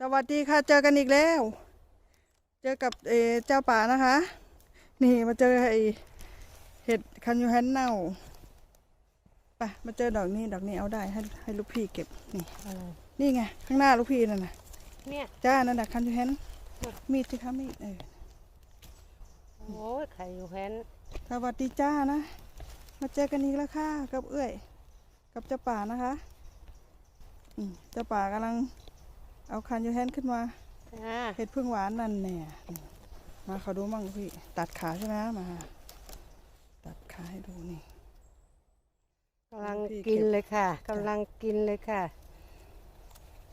สวัสดีค่ะเจอกันอีกแล้ว เจอกับเออเจ้าป่านะคะ นี่มาเจอไอเห็ดคันยูแฮนเน่าไปมาเจอดอกนี้ดอกนี้เอาได้ให้ให้ลูกพี่เก็บนี่อะไรนี่ไงข้างหน้าลูกพี่นั่นน่ะเนี่ยจ้านั่นน่ะคันยูแฮนมีดสิคะมีดเออโอ้ยไข่อยู่แฮนสวัสดีจ้านะ มาเจอกันอีกแล้วค่ะกับเอื้อย กับเจ้าป่านะคะอืมเจ้าป่ากำลัง เอาคันยูแฮนขึ้นมาอ่าเห็ดพึ่งหวานนั่นแน่มาเขาดูมั่งพี่ ตัดขาใช่ไหมมา ตัดขาให้ดูนี่กำลังพี่เก็บกินเลยค่ะกำลังกินเลยค่ะ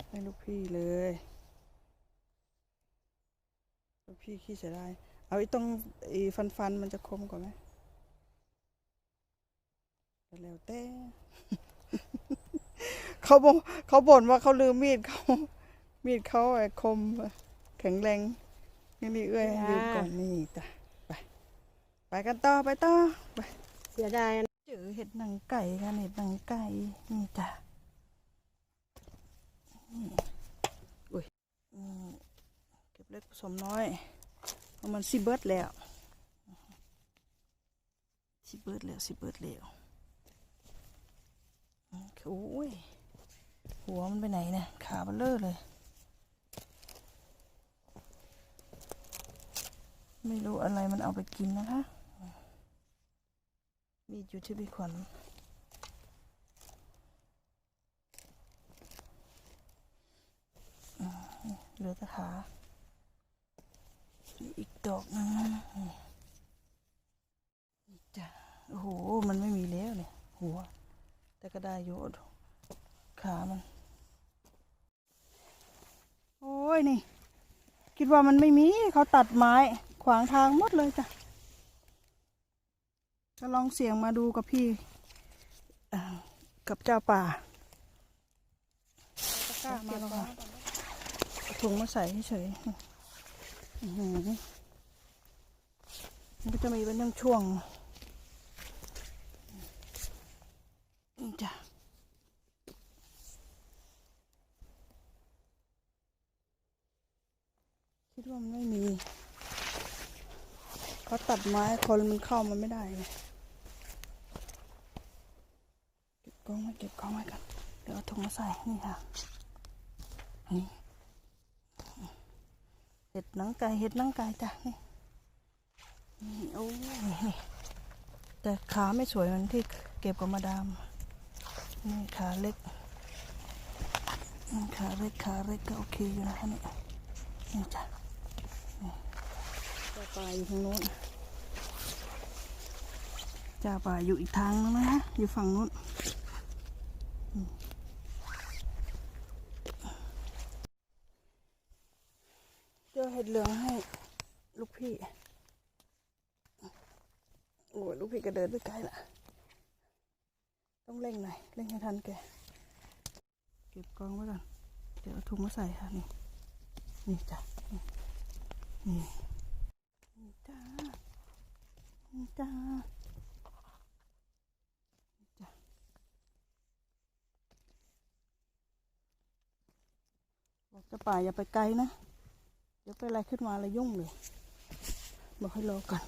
ให้ลูกพี่เลยลูกพี่ขี้เสียดายเอาไอ้ตรงไอ้ฟันฟันๆมันจะคมกว่าไหมก็แล้วแต่เขาบอกเขาบ่นว่าเขาลืมมีดเขา มีดเขาไอ้คมแข็งแรงนี่นี่เอื้อยให้ยืมก่อนนี่จ้ะไปไปกันต่อไปต่อไปเสียดายอันเจอเห็ดหนังไก่ค่ะเห็ดหนังไก่นี่จ้ะนี่อุ้ยอืมเก็บเล็กผสมน้อยเพราะมันสิเบิดแล้วสิเบิดแล้วสิเบิดแล้วอืมโอ้ยหัวมันไปไหนเนี่ยขาเบลเลอเลย ไม่รู้อะไรมันเอาไปกินนะคะ มีอยู่ที่พี่ขวัญอืมเหลือแต่ขาอีกดอกนึงนี่จ้ะโอ้โห มันไม่มีแล้วเนี่ย หัว แต่ก็ได้อยู่ขามัน โอ้ยนี่ คิดว่ามันไม่มีเขาตัดไม้ ขวางทางหมดเลยจ้ะก็ลองเสียงมาดูกับพี่กับเจ้าป่าตะก้ามาแล้วค่ะถุงมาใส่เฉยอือหือมันก็จะมีเป็นช่วงจ้ะคิดว่ามันไม่มี เขาตัดไม้คนมันเข้ามันไม่ได้ไงเก็บกล้องไว้เก็บกล้องไว้กันเดี๋ยวเอาถุงมาใส่นี่ค่ะนี่เห็ดนังไก่เห็ดนังไก่จ้ะนี่นี่โอ้ยนี่แต่ขาไม่สวยเหมือนที่เก็บกับมาดามนี่ขาเล็กขาเล็กขาเล็กก็โอเคอยู่นะคะนี่นี่จ้ะ จ่าป่าอยู่ทางโน้นจ่าป่าอยู่อีกทางนึงนะฮะอยู่ฝั่งโน้นเจอเห็ดเหลืองให้ลูกพี่โอ้ลูกพี่ก็เดินไปไกลละต้องเร่งหน่อยเร่งให้ทันแกเก็บกองไว้ก่อนเดี๋ยวเอาถุงมาใส่ค่ะนี่นี่จ้ะนี่จ้านี่ จ้าจ้าบอกจะป่าอย่าไปไกลนะ เดี๋ยวไปอะไรขึ้นมาอะไรยุ่งเลย บอกให้รอก่อน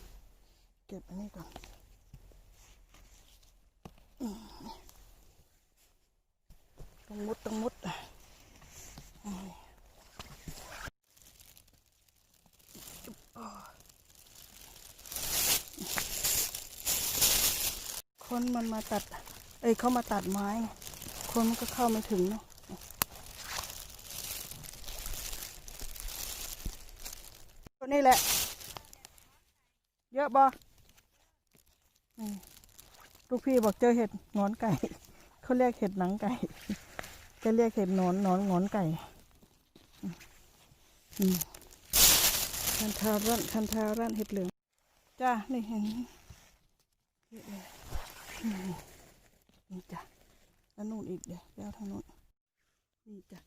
เก็บอันนี้ก่อนต้องมุดต้องมุดอะ คนมันมาตัด เอ้ยเขามาตัดไม้ไงคนมันก็เข้าไม่ถึงเนาะตัวนี้แหละ เยอะบอลูกพี่บอกเจอเห็ดงอนไก่ เขาเรียกเห็ดหนังไก่จะเรียกเห็ดนอนนอนงอนไก่คันทารันคันทารันเห็ดเหลือง จ้า นี่เห็น นี่จ้ะแล้วนู่นอีกเดี๋ยวเดี๋ยวทางนู้นนี่จ้ะ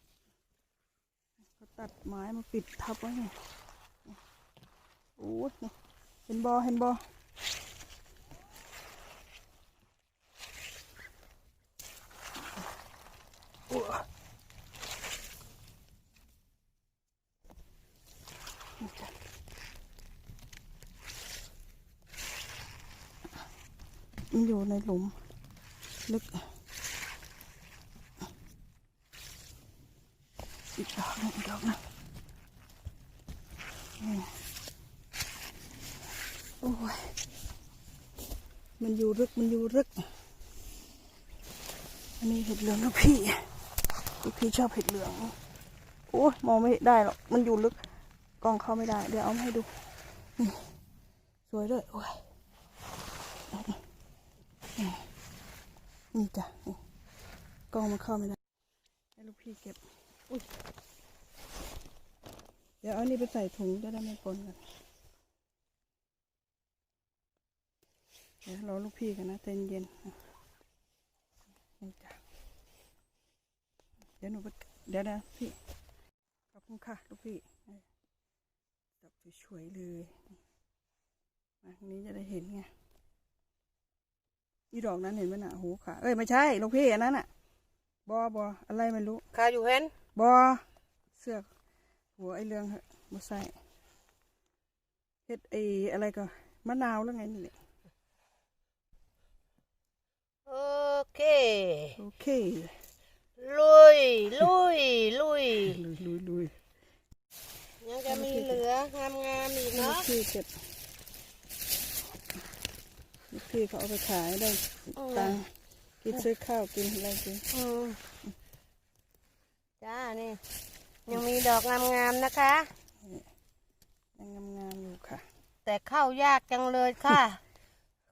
เขาตัดไม้มาปิดทับไว้ไงโอ้ยเห็นบอเห็นบอโอ้ย มันอยู่ ในหลุม ลึก อีกดอกหนึงอีกดอกนึงอืมโอ้ย มันอยู่ลึก มันอยู่ลึก อันนี้เห็ดเหลืองลูกพี่ พี่ชอบเห็ดเหลือง โอ้ยมองไม่ได้หรอก มันอยู่ลึก กล้องเข้าไม่ได้ เดี๋ยวเอามาให้ดู สวยเลยโอ้ย นี่จ้ะกล้องมันเข้าไม่ได้ให้ลูกพี่เก็บ อุ้ย เดี๋ยวเอานี่ไปใส่ถุงจะได้ไม่ปนกัน เดี๋ยวรอลูกพี่กันนะใจเย็นนี่จ้ะเดี๋ยวหนูไปเดี๋ยวนะพี่ ขอบคุณค่ะ ลูกพี่เออจับสวยๆเลย มาทางนี้จะได้เห็นไง อีดอกนั้นเห็นไหมน่ะหูขาเอ้ยไม่ใช่ลูกพี่อันนั้นน่ะ บอบออะไรไม่รู้ข้าอยู่เห็นบอเสื้อหัวไอเรื่องเหอะบ่ใส่เฮ็ดไออะไรก็มะนาวแล้วไงนี่แหละโอเค โอเคลุยลุยลุยลุยลุยลุยยังจะมีเหลืองามงามๆอีกลูเนาะกพี่เก็บลูก พี่เขาเอาไปขายได้ตังค์กินซื้อข้าวกินอะไรกินอืมจ้านี่ ยังมีดอกงามๆนะคะ ยังงามๆอยู่ค่ะ แต่เข้ายากจังเลยค่ะ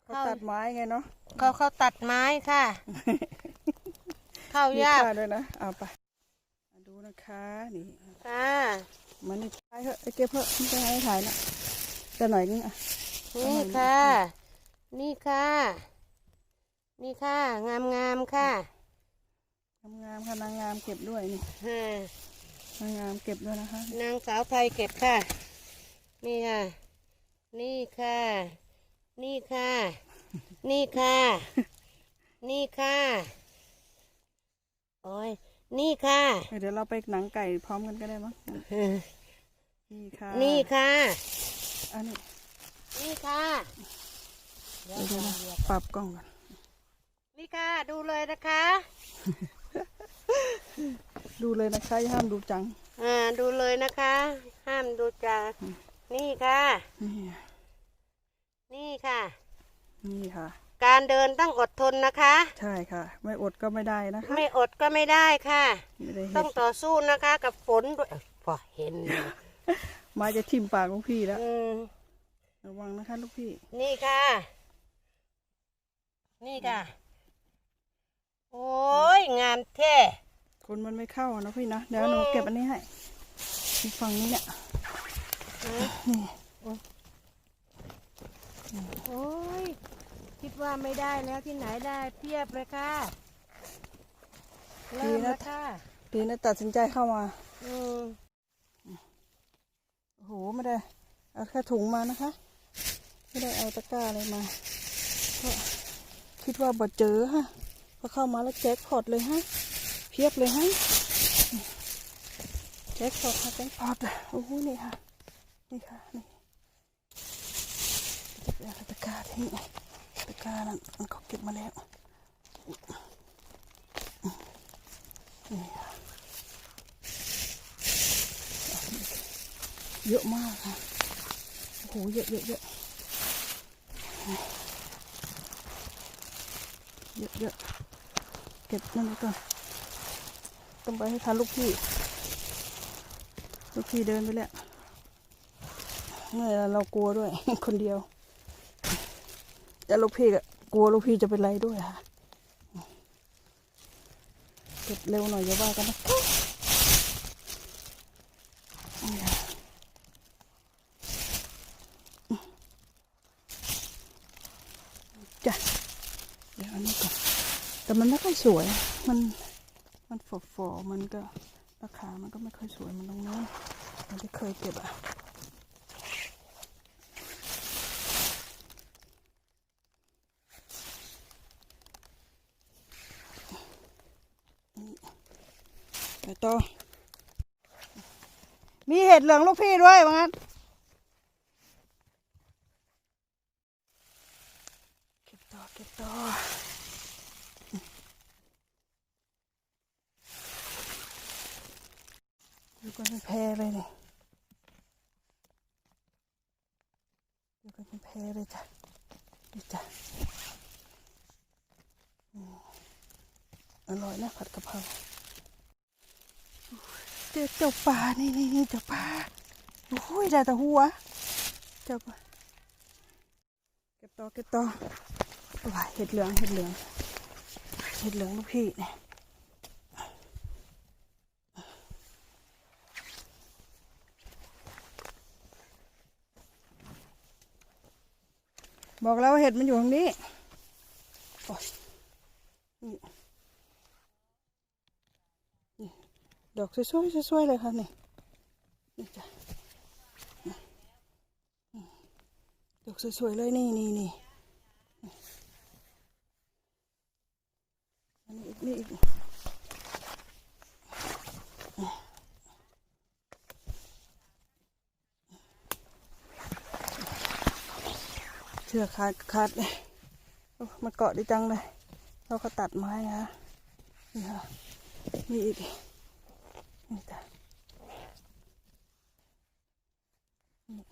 เขาตัดไม้ไงเนาะเขาเขาตัดไม้ค่ะ เข้ามียากค่าด้วยนะ เอาไปมาดูนะคะนี่ ค่ะมันนี่ถ่ายเถอะไอ้เก็บเถอะไม่ต้องให้ถ่ายนะจะหน่อยนึงอะ นี่ค่ะ นี่ค่ะ นี่ค่ะ งามงามๆค่ะ งามๆค่ะนางงามเก็บด้วยนี่อ่านางงามเก็บด้วยนะคะ นางสาวไทยเก็บค่ะ นี่ค่ะ นี่ค่ะ นี่ค่ะ นี่ค่ะ นี่ค่ะโอ้ยนี่ค่ะ เดี๋ยวเราไปหนังไก่พร้อมกันก็ได้มั้งนี่ค่ะ นี่ค่ะ อันนี้ นี่ค่ะ เดี๋ยวนะปรับกล้องก่อนนี่ค่ะ ดูเลยนะคะ ดูเลยนะคะอย่าห้ามดูจัง อ่า ดูเลยนะคะ ห้ามดูจ้านี่ค่ะ นี่นี่ค่ะ นี่ค่ะ การเดินต้องอดทนนะคะ ใช่ค่ะ ไม่อดก็ไม่ได้นะคะ ไม่อดก็ไม่ได้ค่ะ ไม่ได้ต้เห็องนต่อสู้นะคะ กับฝนด้วยเอ้ยพอเห็นไมาจะทิ่มปากลูกพี่แล้วอืมระวังนะคะลูกพี่ นี่ค่ะ นี่ค่ะ โอ้ยงามแท้คนมันไม่เข้านะพี่นะเดี๋ยวหนูเก็บอันนี้ให้ที่ฝั่งนี้เนี่ยนี่โอ้ยคิดว่าไม่ได้แล้วที่ไหนได้เพียบเลยค่ะเริ่มแล้วค่ะดีนะตัดสินใจเข้ามาอืมโอ้โหไม่ได้เอาแค่ถุงมานะคะ ไม่ได้เอาตะกร้าอะไรมาก็ คิดว่าบ่เจอฮะพอเข้ามาแล้วแจ็คพอตเลยฮะ เพียบเลยฮะ แจ็คพอตค่ะแจ็คพอตโอ้โหนี่ค่ะ นี่ค่ะ นี่จะไปเอาตะกร้าทิ้งตะกร้านั้นมันเขาเก็บมาแล้วนี่ค่ะเยอะมากค่ะ โอ้โห เยอะเยอะเยอะ เยอะๆ เก็บนั่นก่อนต้องไปให้ทันลูกพี่ ลูกพี่เดินไปแล้วเมื่อเรากลัวด้วย คนเดียว แต่ลูกพี่ก็กลัวลูกพี่จะเป็นไรด้วยค่ะ เก็บเร็วหน่อยอย่าว่ากันนะจ้ะ เดี๋ยวอันนี้ก่อน แต่ มันไม่ค่อยสวย มัน มันฝอฝอๆมันก็ราคา มันก็ไม่ค่อยสวย มันตรงนู้มันที่เคยเก็บอะไปต่อมีเห็ดเหลืองลูกพี่ด้วยว่างั้นเก็บต่อเก็บต่ออยู่ กันเป็นแพรเลยเนี่ยอยู่กันเป็นแพรเลยจ้ะนี่จ้ะอร่อยนะผัดกะเพราเจอเจ้าป่านี่นี่นี่เจ้าป่าโอ้ยได้แต่หัวเจ้าป่าเก็บต่อเก็บต่อว้ายเห็ดเหลืองเห็ดเหลืองเห็ดเหลืองลูกพี่เนี่ย บอกแล้วว่าเห็ดมันอยู่ตรงนี้นี่ดอกสวยๆสวยๆเลยค่ะนี่นี่จ้ะดอกสวยๆเลยนี่นี่นี่อันนี้อีกนี่อีก ชือกขาดขาดเลยโอ้มันเกาะดีจังเลย เราก็ตัดไม้นะนี่ค่ะนี่อีกนี่จ้ะนี่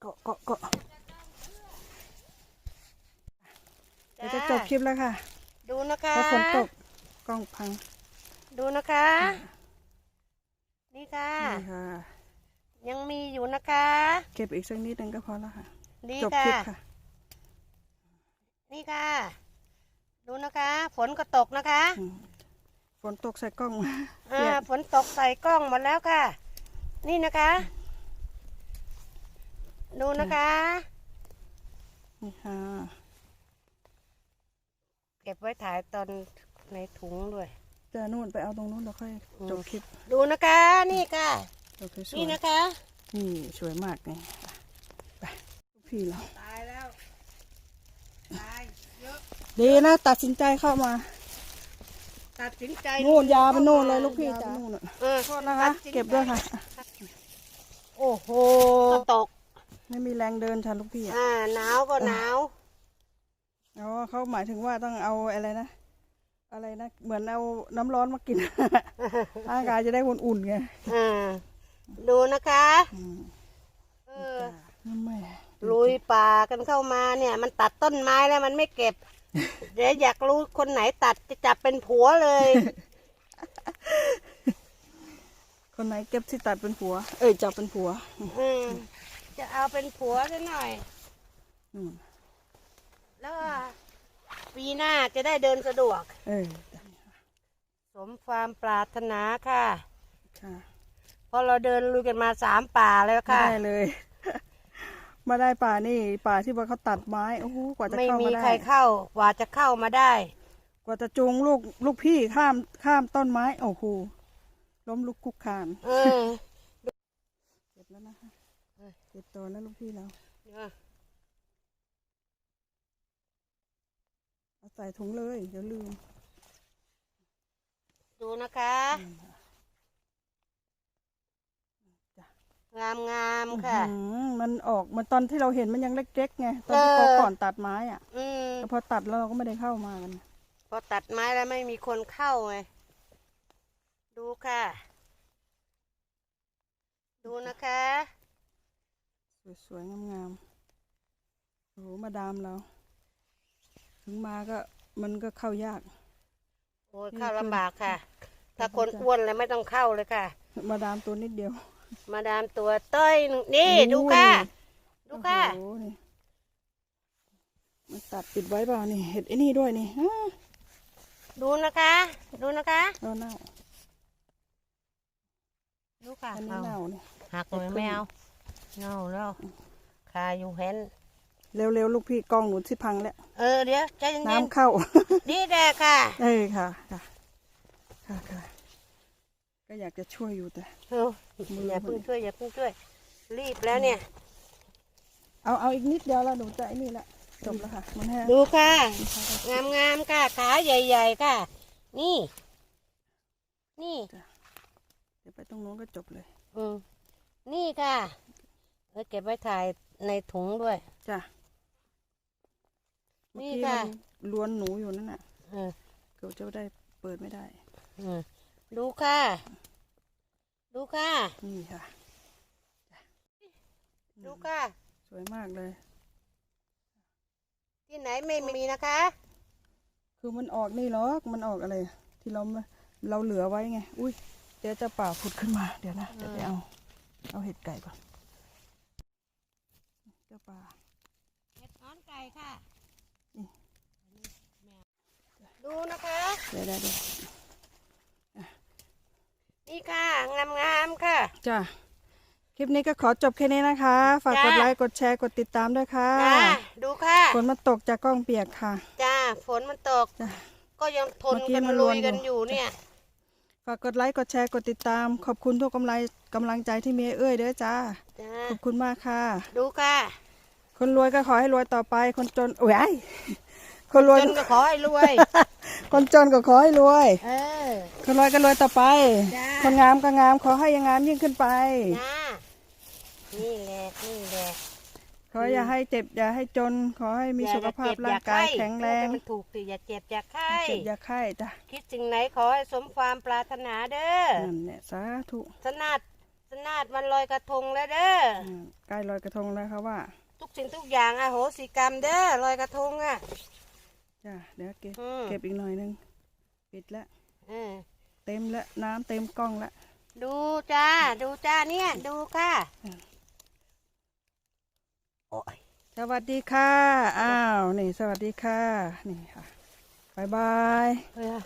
เกาะเกาะเกาะเดี๋ยวจะจบคลิปแล้วค่ะ ดูนะคะเพราะฝนตกกล้องพัง ดูนะคะ นี่ค่ะนี่ค่ะ ยังมีอยู่นะคะ เก็บอีกสักนิดนึงก็พอแล้วค่ะนี่จบค่ะคลิปค่ะ นี่ค่ะ ดูนะคะ ฝนก็ตกนะคะอืมฝนตกใส่กล้องอ่าเปียกฝนตกใส่กล้องหมดแล้วค่ะ นี่นะคะ ดูนะคะ นี่ค่ะเก็บไว้ถ่ายตอนในถุงด้วยจะนู่นไปเอาตรงนู้นเราค่อยจบคลิป ดูนะคะ นี่ค่ะ จบสวยนี่นะคะๆนี่สวยมากไงไปลูกพี่เราตายแล้ว ตาย เยอะ ดีนะตัดสินใจเข้ามาตัดสินใจนู่นยาไปนู่นเลยลูกพี่จ้านู่นน่ะเออโทษนะคะเก็บด้วยค่ะ โอ้โห ตก ไม่มีแรงเดินค่ะลูกพี่อะอ่า หนาวก็หนาว อ๋อเขาหมายถึงว่าต้องเอาอะไรนะ อะไรนะ เหมือนเอาน้ำร้อนมากิน ร่างกายจะได้อุ่นๆไง อ่า ดูนะคะอืมเออจ้าแม่ลุยป่ากันเข้ามาเนี่ย มันตัดต้นไม้แล้วมันไม่เก็บ เดี๋ยวอยากรู้คนไหนตัดจะจับเป็นผัวเลย คนไหนเก็บที่ตัดเป็นผัว เอ้ยจับเป็นผัว อืมจะเอาเป็นผัวซะหน่อยอืมแล้วก็ปีหน้าจะได้เดินสะดวก เออ สมความปรารถนาค่ะ ค่ะเพราะเราเดินลุยกันมาสามป่าแล้วไม่ค่ะ ได้เลย มาได้ป่านี่ป่าที่ว่าเขาตัดไม้โอ้โหกว่าจะไม่เข้ามีมาได้ใครเข้ากว่าจะเข้ามาได้ กว่าจะจูงลูกลูกพี่ข้ามข้ามต้นไม้โอ้โหล้มลุกคุกคานเออเก็บแล้วนะคะเก็บตัวแล้วลูกพี่เราเอาใส่ถุงเลย เดี๋ยวลืมดูนะคะจ้ะ งามงามๆค่ะ อื้อหือมันออกมันตอนที่เราเห็นมันยังเล็กๆไงตอนที่เออเขาก่อนตัดไม้อะอืมแต่พอตัดแล้วเราก็ไม่ได้เข้ามากัน พอตัดไม้แล้วไม่มีคนเข้าไงดูค่ะ ดูนะคะ สวยๆงามๆโอ้โหมาดามเรา ถึงมาก็มันก็เข้ายาก โอ้ยนี่เข้าคือลำบากค่ะ ถ้าขอบคคุนณจ้ะอ้วนเลยไม่ต้องเข้าเลยค่ะ มาดามตัวนิดเดียว มาดามตัวเต้ยหนึ่งนี่โอ้ย ดูค่ะ ดูค่ะโอ้โหนี่มันตัดปิดไว้เปล่านี่เห็ดไอ้นี่ด้วยนี่ฮะดูนะคะ ดูนะคะ เราเน่าดูค่ะอันนี้เอาเน่านี่ หักเลยไม่เอาเน่าแล้วคาอยู่เห็น เร็วๆลูกพี่กล้องหนูที่พังแล้วเออเดี๋ยวใจเย็น้ำนเข้า ๆนี่แหละค่ะเออค่ะค่ะค่ะค่ะก็อยากจะช่วยอยู่แต่ เออ อย่าเพิ่งช่วยอย่าเพิ่งช่วย รีบแล้วเนี่ย เอาเอาอีกนิดเดียวแล้วหนูจะไอ้นี่ละจบแล้วค่ะ มันแห้งดูค่ะ งามงามๆค่ะ ขาใหญ่ ๆ ค่ะ นี่ นี่ เดี๋ยวไปตรงโน้นก็จบเลย อืมนี่ค่ะเอแล้วเก็บไว้ถ่ายในถุงด้วย จ้ะเมื่อนี่กี้ค่ะมันล้วนหนูอยู่นั่นน่ะเออเกือบจะได้เปิดไม่ได้เออดูค่ะ ดูค่ะ นี่ค่ะ ดูค่ะ สวยมากเลย ที่ไหนไม่มีนะคะ คือมันออกนี่หรอกมันออกอะไร ที่เราไม่เราเหลือไว้ไง อุ้ยเดี๋ยวจะป่าผุดขึ้นมา เดี๋ยวนะ เดี๋ยวไปเอา เอาเห็ดไก่ก่อนเจ้าป่า เห็ดน้อนไก่ค่ะอืมดูนะคะ เดี๋ยวเดี๋ยวเดี๋ยว นี่ค่ะ งามงามๆค่ะ จ้าคลิปนี้ก็ขอจบแค่นี้นะคะ ฝากกดจ้าไลค์ กดแชร์ กดติดตามด้วยค่ะจ้าดูค่ะฝนมันตกจากกล้องเปียกค่ะ จ้า ฝนมันตก จ้าก็ยังทนเมื่อกี้กันมันลุรวยนกันออยู่ยู่เนี่ย ฝากกดไลค์ กดแชร์ กดติดตาม ขอบคุณทุกกำลังกำลังใจที่มีให้เอ้ยเด้อจ้า จ้า ขอบคุณมากค่ะ ดูค่ะ คนรวยก็ขอให้รวยต่อไป คนจนโอ้ยไอ้คนรวย จนก็ขอให้รวย คนจนก็ขอให้รวย เออ คนรวยก็รวยต่อไป จ้า คนงามก็งามขอให้ยังงามยิ่งขึ้นไป จ้านี่แหละนี่แหละ ขออย่าให้เจ็บอย่าให้จน ขอให้มีสุขภาพร่างกายแข็งแรงพูดให้มันถูกสิอย่าเจ็บอย่าไข้เจ็บอย่าไข้จ้ะคิดสิ่งไหนขอให้สมความปรารถนาเด้อนั่นเนี่ยสาธุสนาดสนาดวันลอยกระทงแล้วเด้ออืมใกล้ลอยกระทงแล้วค่ะว่า ทุกสิ่งทุกอย่างอโหสิกรรมเด้อลอยกระทงอะ จ้ะเดี๋ยวเก็บอืม เก็บอีกหน่อยนึงปิดแล้วเออเต็มแล้วน้ำเต็มกล้องแล้วดูจ้า ดูจ้าเนี่ย ดูค่ะอืมโอ้ยสวัสดีค่ะอ้าวนี่สวัสดีค่ะนี่ค่ะบายบาย เออ